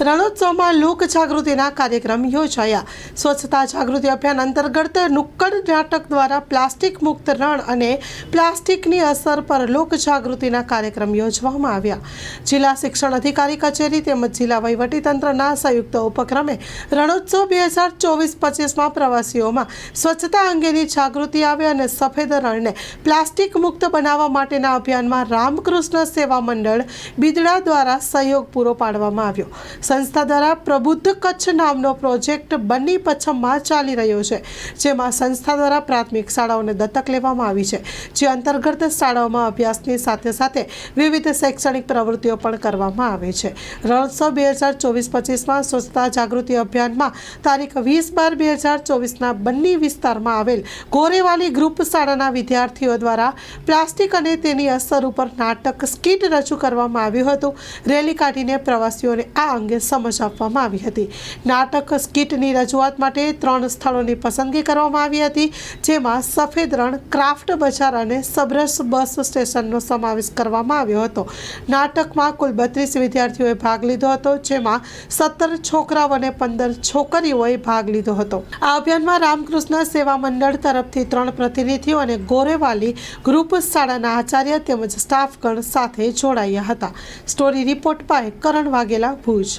રણોત્સવમાં લોક જાગૃતિના કાર્યક્રમ યોજાયા. સ્વચ્છતા જાગૃતિ અભિયાન અંતર્ગત નુક્કડ નાટક દ્વારા પ્લાસ્ટિક મુક્ત રણ અને પ્લાસ્ટિકની અસર પર લોક જાગૃતિના કાર્યક્રમ યોજવામાં આવ્યા. જિલ્લા શિક્ષણ અધિકારી કચેરી તેમજ જિલ્લા વહીવટીતંત્રના સંયુક્ત ઉપક્રમે રણોત્સવ બે હજાર ચોવીસ પચીસમાં પ્રવાસીઓમાં સ્વચ્છતા અંગેની જાગૃતિ આવે અને સફેદ રણને પ્લાસ્ટિક મુક્ત બનાવવા માટેના અભિયાનમાં રામકૃષ્ણ સેવા મંડળ બિદડા દ્વારા સહયોગ પૂરો પાડવામાં આવ્યો. સંસ્થા દ્વારા પ્રબુદ્ધ કચ્છ નામનો પ્રોજેક્ટ બન્ની પચ્છમમાં ચાલી રહ્યો છે, જેમાં સંસ્થા દ્વારા પ્રાથમિક શાળાઓને દત્તક લેવામાં આવી છે, જે અંતર્ગત શાળાઓમાં અભ્યાસની સાથે સાથે વિવિધ શૈક્ષણિક પ્રવૃત્તિઓ પણ કરવામાં આવે છે. રણોત્સવ બે હજાર ચોવીસ પચીસમાં સ્વચ્છતા જાગૃતિ અભિયાનમાં તારીખ વીસ બાર બે હજાર ચોવીસના બન્ની વિસ્તારમાં આવેલ ગોરેવાલી ગ્રુપ શાળાના વિદ્યાર્થીઓ દ્વારા પ્લાસ્ટિક અને તેની અસર ઉપર નાટક, સ્કીટ રજૂ કરવામાં આવ્યું હતું. રેલી કાઢીને પ્રવાસીઓને આ અંગે સમજ આપવામાં આવી હતી. નાટક સ્કીટની રજૂઆત માટે ત્રણ સ્થળોની પસંદગી કરવામાં આવી હતી, જેમાં સફેદ રણ, ક્રાફ્ટ બજાર અને સબરસ બસ સ્ટેશનનો સમાવેશ કરવામાં આવ્યો હતો. નાટકમાં કુલ બત્રીસ વિદ્યાર્થીઓએ ભાગ લીધો હતો, જેમાં સત્તર છોકરાઓ અને પંદર છોકરીઓએ ભાગ લીધો હતો. આ અભિયાનમાં રામકૃષ્ણ સેવા મંડળ તરફથી ત્રણ પ્રતિનિધિઓ અને ગોરેવાલી ગ્રુપ શાળાના આચાર્ય તેમજ સ્ટાફગણ સાથે જોડાયા હતા. Story report by Karan Vaghela Bhuj.